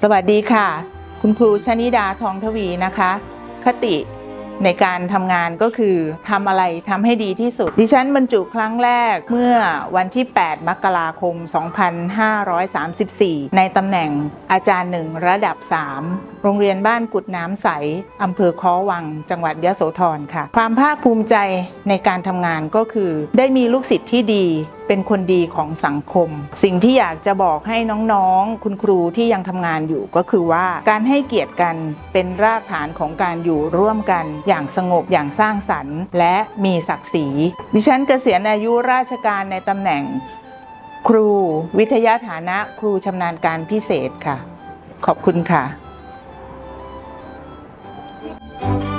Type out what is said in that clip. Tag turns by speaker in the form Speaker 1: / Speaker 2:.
Speaker 1: สวัสดีค่ะ คุณครูชนิดาทองทวีนะคะ คติในการทำงานก็คือทำอะไรทำให้ดีที่สุด ดิฉันบรรจุครั้งแรกเมื่อวันที่ 8 มกราคม 2534 ในตำแหน่งอาจารย์หนึ่งระดับ 3 โรงเรียนบ้านกุดน้ำใสอำเภอค้อวัง จังหวัดยะโสธรค่ะ ความภาคภูมิใจในการทำงานก็คือ ได้มีลูกศิษย์ที่ดี เป็นคนดีของสังคม สิ่งที่อยากจะบอกให้น้องๆ คุณครูที่ยังทำงานอยู่ก็คือว่าการให้เกียรติกันเป็นรากฐานของการอยู่ร่วมกัน อย่างสงบอย่างสร้างสรรค์ และมีศักดิ์ศรี ดิฉันเกษียณอายุราชการในตำแหน่ง ครูวิทยาฐานะครูชำนาญการพิเศษค่ะ ขอบคุณค่ะ Thank you.